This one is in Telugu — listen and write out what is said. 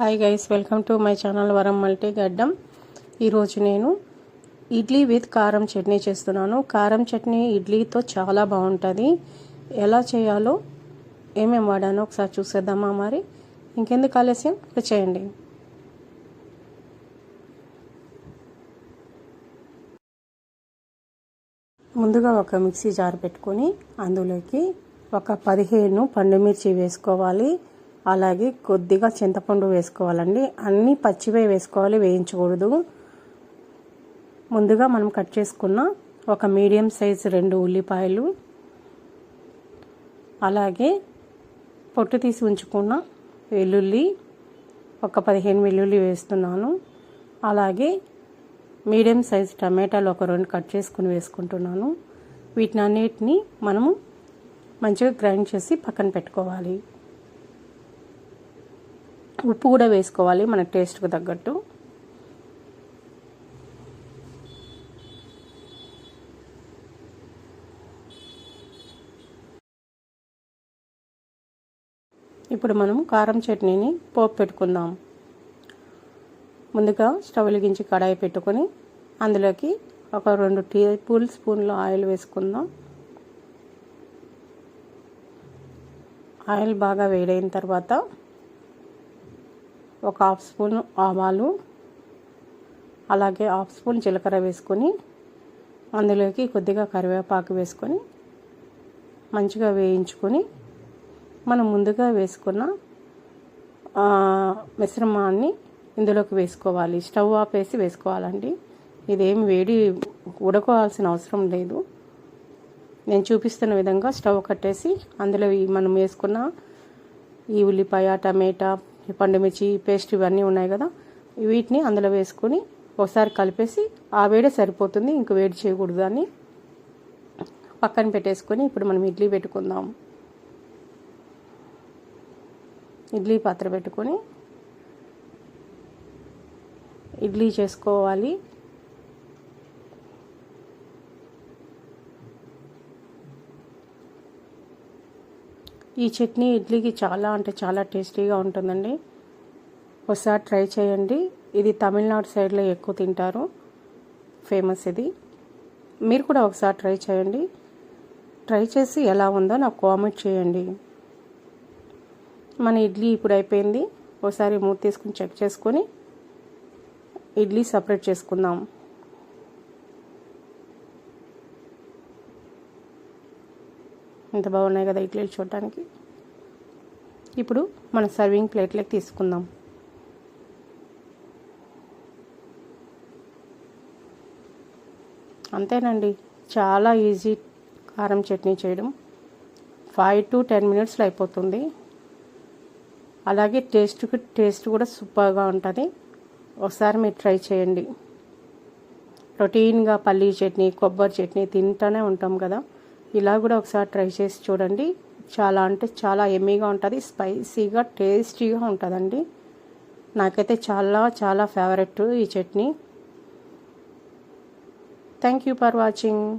Hi guys welcome to my channel వరం మల్టీ గడ్డం ఈరోజు నేను ఇడ్లీ విత్ కారం చట్నీ చేస్తున్నాను. కారం చట్నీ ఇడ్లీతో చాలా బాగుంటుంది. ఎలా చేయాలో ఏమేమి వాడానో ఒకసారి చూసేద్దామా మరి? ఇంకెందుకు ఆలస్యం? చేయండి. ముందుగా ఒక మిక్సీ జార్ పెట్టుకొని అందులోకి ఒక పదిహేను పండుమిర్చి వేసుకోవాలి. అలాగే కొద్దిగా చింతపండు వేసుకోవాలండి. అన్నీ పచ్చివే వేసుకోవాలి వేయించకూడదు. ముందుగా మనం కట్ చేసుకున్న ఒక మీడియం సైజ్ రెండు ఉల్లిపాయలు అలాగే పొట్టు తీసి ఉంచుకున్న వెల్లుల్లి ఒక పదిహేను వెల్లుల్లి వేస్తున్నాను. అలాగే మీడియం సైజ్ టమాటాలు ఒక రెండు కట్ చేసుకుని వేసుకుంటున్నాను. వీటిని అన్నిటిని మనము మంచిగా గ్రైండ్ చేసి పక్కన పెట్టుకోవాలి. ఉప్పు కూడా వేసుకోవాలి మన టేస్ట్కి తగ్గట్టు. ఇప్పుడు మనం కారం చట్నీని పోపు పెట్టుకుందాం. ముందుగా స్టవ్ వెలిగించి కడాయి పెట్టుకొని అందులోకి ఒక రెండు టీ టేబుల్ స్పూన్లు ఆయిల్ వేసుకుందాం. ఆయిల్ బాగా వేడైన తర్వాత ఒక హాఫ్ స్పూన్ ఆవాలు అలాగే హాఫ్ స్పూన్ జీలకర్ర వేసుకొని అందులోకి కొద్దిగా కరివేపాకు వేసుకొని మంచిగా వేయించుకొని మనం ముందుగా వేసుకున్న మిశ్రమాన్ని ఇందులోకి వేసుకోవాలి. స్టవ్ ఆపేసి వేసుకోవాలండి. ఇదేం వేడి ఉడకోవాల్సిన అవసరం లేదు. నేను చూపిస్తున్న విధంగా స్టవ్ కట్టేసి అందులో మనం వేసుకున్న ఈ ఉల్లిపాయ టమాటా పండుమిర్చి పేస్ట్ ఇవన్నీ ఉన్నాయి కదా. వీటిని అందులో వేసుకొని ఒకసారి కలిపేసి ఆ వేడే సరిపోతుంది ఇంక వేడి చేయకూడదు అని పక్కన పెట్టేసుకొని ఇప్పుడు మనం ఇడ్లీ పెట్టుకుందాం. ఇడ్లీ పాత్ర పెట్టుకొని ఇడ్లీ చేసుకోవాలి. ఈ చట్నీ ఇడ్లీకి చాలా అంటే చాలా టేస్టీగా ఉంటుందండి. ఒకసారి ట్రై చేయండి. ఇది తమిళనాడు సైడ్లో ఎక్కువ తింటారు. ఫేమస్ ఇది. మీరు కూడా ఒకసారి ట్రై చేయండి. ట్రై చేసి ఎలా ఉందో నాకు కామెంట్ చేయండి. మన ఇడ్లీ ఇప్పుడు అయిపోయింది. ఒకసారి మూత తీసుకుని చెక్ చేసుకొని ఇడ్లీ సపరేట్ చేసుకుందాం. ఎంత బాగున్నాయి కదా ఇడ్లీలు చూడటానికి. ఇప్పుడు మన సర్వింగ్ ప్లేట్లోకి తీసుకుందాం. అంతేనండి చాలా ఈజీ కారం చట్నీ చేయడం. ఫైవ్ టు టెన్ మినిట్స్లో అయిపోతుంది. అలాగే టేస్ట్కి టేస్ట్ కూడా సూపర్గా ఉంటుంది. ఒకసారి మీరు ట్రై చేయండి. రొటీన్గా పల్లీ చట్నీ కొబ్బరి చట్నీ తింటూనే ఉంటాం కదా. ఇలా కూడా ఒకసారి ట్రై చేసి చూడండి. చాలా అంటే చాలా ఎమ్మీగా ఉంటుంది స్పైసీగా టేస్టీగా ఉంటుందండి. నాకైతే చాలా చాలా ఫేవరెట్ ఈ chutney. Thank you for watching